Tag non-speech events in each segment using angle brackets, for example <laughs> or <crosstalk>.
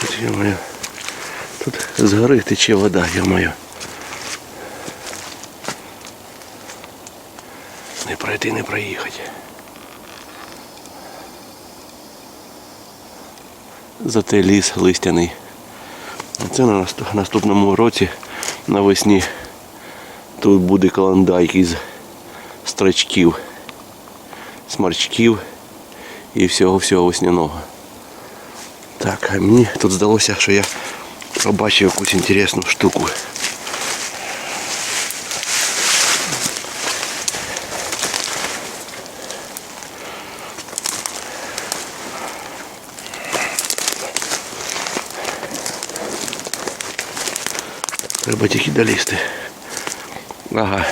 Тут, ё-моё, тут з гори тече вода, ё-моё. Не пройти, не проїхати. Зате ліс листяний. А Це на наст- наступному році навесні тут буде каландайк із строчків, сморчків і всього-всього весняного. Так, а мені тут здалося, що я побачив якусь інтересну штуку. Треба тільки долізти. Ага.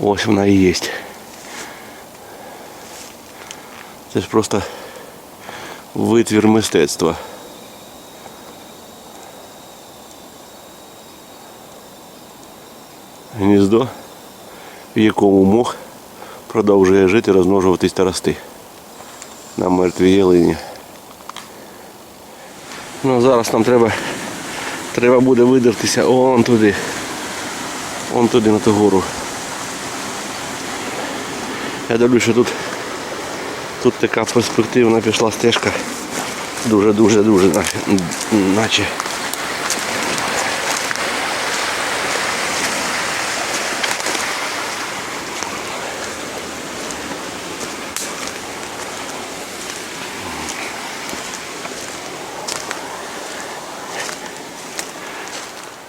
Ось вона і є. Це ж просто витвір мистецтва. Гніздо, в якому мох продовжує жити, розмножуватись та рости на мертвій ялині. Ну зараз нам треба, треба буде видертися он туди. Он туди на ту гору. Я дивлюсь, що тут, тут така перспективна пішла стежка. Дуже-дуже-дуже наче-.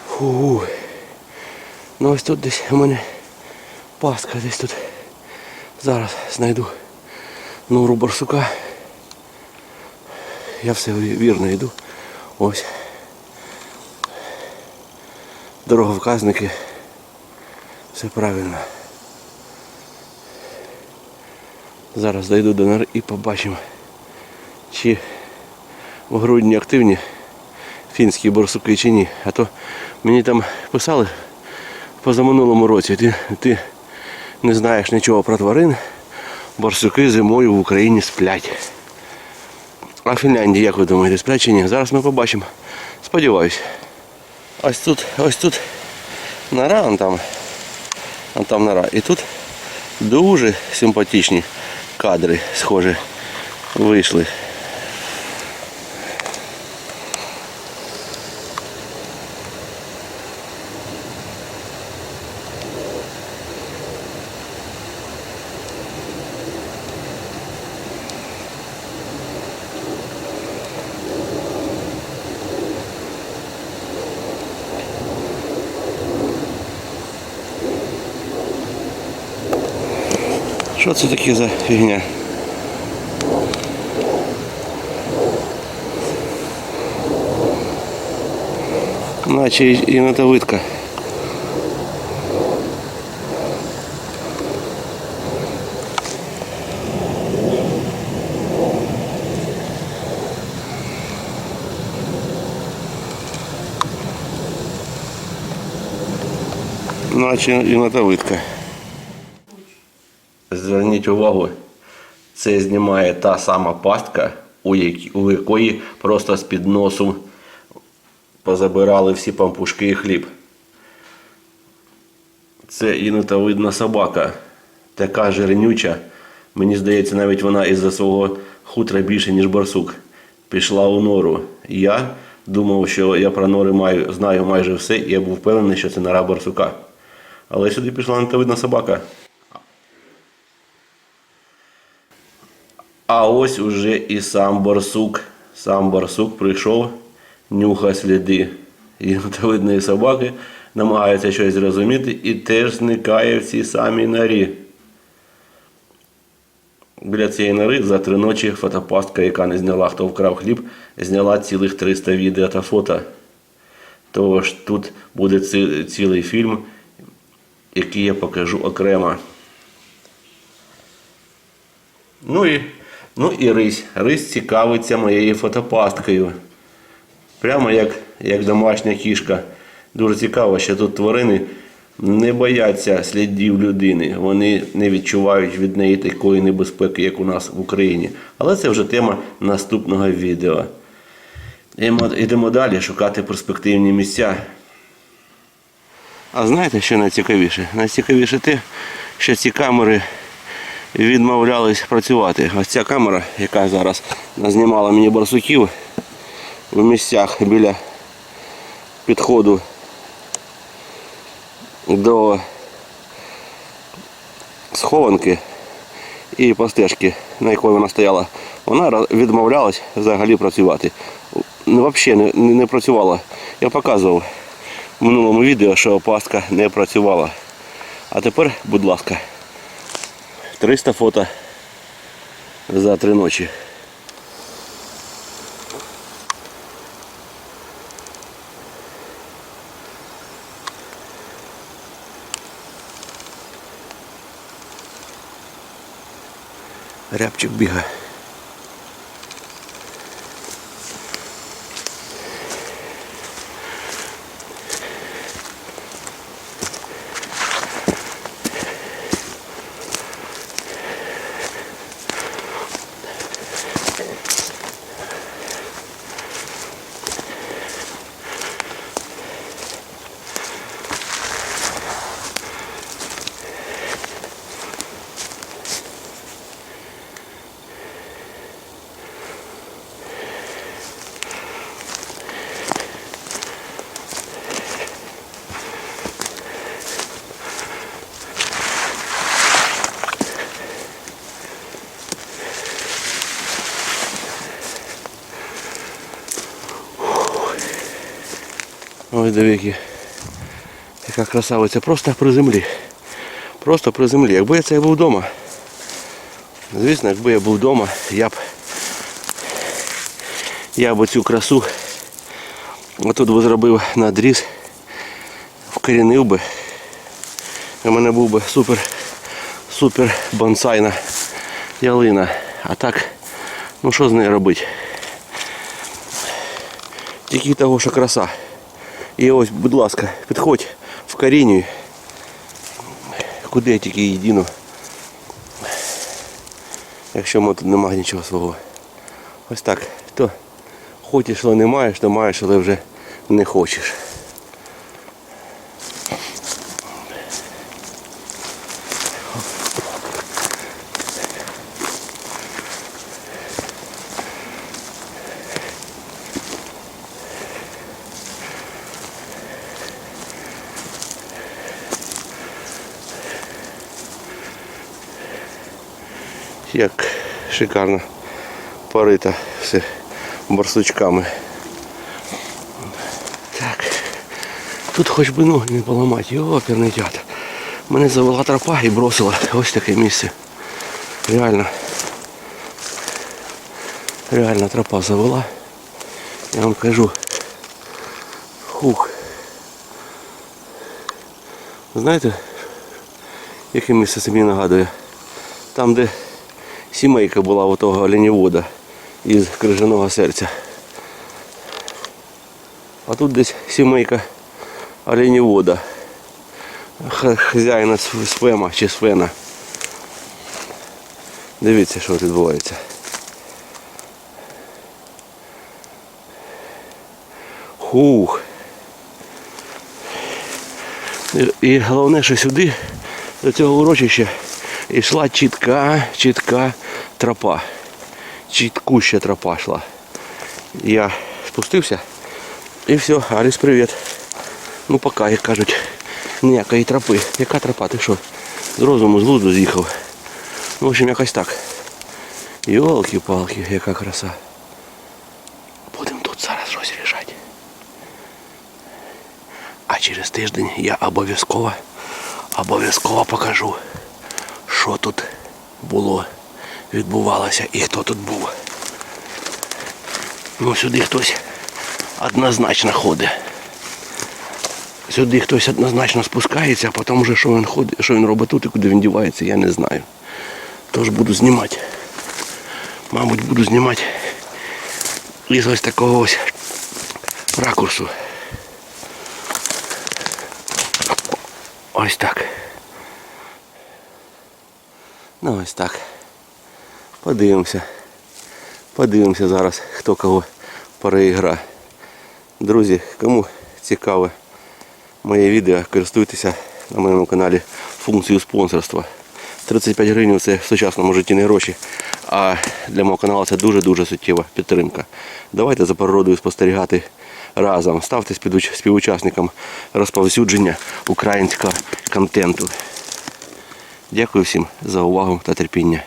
Фу. Ну ось тут десь у мене пастка десь тут. Зараз знайду нору барсука. Я все вірно йду. Ось. Дороговказники. Все правильно. Зараз дойду до нори і побачимо, чи в грудні активні фінські борсуки чи ні. А то мені там писали позаминулому році, ти, ти не знаєш нічого про тварин, борсуки зимою в Україні сплять. А в Фінляндії, як ви думаєте, сплять чи ні? Зараз ми побачимо. Сподіваюсь. Ось тут, ось тут нора, а там, а там нора. І тут дуже симпатичні кадри, схоже, вийшли. Що це таке за фігня? Наче і мотовидка. Наче і мотовидка. Зверніть увагу, це знімає та сама пастка, у, якій, у якої просто з-під носу позабирали всі пампушки і хліб. Це інотовидна собака, така жирнюча. Мені здається, навіть вона із-за свого хутра більше, ніж барсук. Пішла у нору. Я думав, що я про нори маю, знаю майже все, і я був впевнений, що це нора барсука. Але сюди пішла інотовидна собака. А ось уже і сам барсук. Сам барсук прийшов, нюха сліди єнотовидної <laughs> собаки, намагається щось зрозуміти і теж зникає в цій самій норі. Біля цієї нори за три ночі фотопастка, яка не зняла, хто вкрав хліб, зняла цілих 300 відео та фото. Тож тут буде ці- цілий фільм, який я покажу окремо. Ну і, ну і рись. Рись цікавиться моєю фотопасткою. Прямо як, як домашня кішка. Дуже цікаво, що тут тварини не бояться слідів людини. Вони не відчувають від неї такої небезпеки, як у нас в Україні. Але це вже тема наступного відео. Йдемо, далі шукати перспективні місця. А знаєте, що найцікавіше? Найцікавіше те, що ці камери відмовлялись працювати. Ось ця камера, яка зараз знімала мені барсуків в місцях біля підходу до схованки і постежки, на якій вона стояла, вона відмовлялась взагалі працювати. Ну, взагалі не, не, не працювала. Я показував в минулому відео, що пастка не працювала. А тепер, будь ласка, 300 фото за три ночі. Рябчик бігає. Ой, дивіться, яка красавиця, просто при землі. Просто при землі. Якби я це був вдома. Звісно, якби я був вдома, я б я б цю красу отут би зробив надріз, вкорінив би. У мене був би супер супер бонсайна ялина. А так, ну що з нею робити? Тільки того, що краса. І ось, будь ласка, підходь в корінню. Куди я тільки її. Якщо ми тут немає нічого свого. Ось так. То хочеш, але не маєш, то маєш, але вже не хочеш. Як шикарно порита все барсучками. Так. Тут хоч би ноги не поламати, його оперний театр. Мене завела тропа і бросила. Ось таке місце. Реально. Реально тропа завела. Я вам кажу. Хух. Знаєте, яке місце це мені нагадує? Там, де сімейка була у того оленівода із крижаного серця. А тут десь сімейка оленівода. Хазяїна Свема чи Свена. Дивіться, що відбувається. Хух. І головне, що сюди, до цього урочища, йшла чітка, чітка тропа. Чіткуща тропа йшла. Я спустився і все, Аліс, привіт. Ну пока, як кажуть, ніякої тропи. Яка тропа? Ти що? З розуму з луду з'їхав. Ну, в общем, якось так. Йолки-палки, яка краса. Будемо тут зараз щось рішати. А через тиждень я обов'язково, обов'язково покажу, що тут було, Відбувалося і хто тут був. Ну сюди хтось однозначно ходить. Сюди хтось однозначно спускається, а потім вже що він ходить, що він робить тут і куди він дівається, я не знаю. Тож буду знімати. Мабуть, буду знімати із ось такого ось ракурсу. Ось так. Ну ось так. Подивимося. Подивимося зараз, хто кого переіграє. Друзі, кому цікаве моє відео, користуйтеся на моєму каналі функцією спонсорства. 35 гривень це в сучасному житті не гроші, а для мого каналу це дуже-дуже суттєва підтримка. Давайте за природою спостерігати разом. Ставте співуч- співучасникам розповсюдження українського контенту. Дякую всім за увагу та терпіння.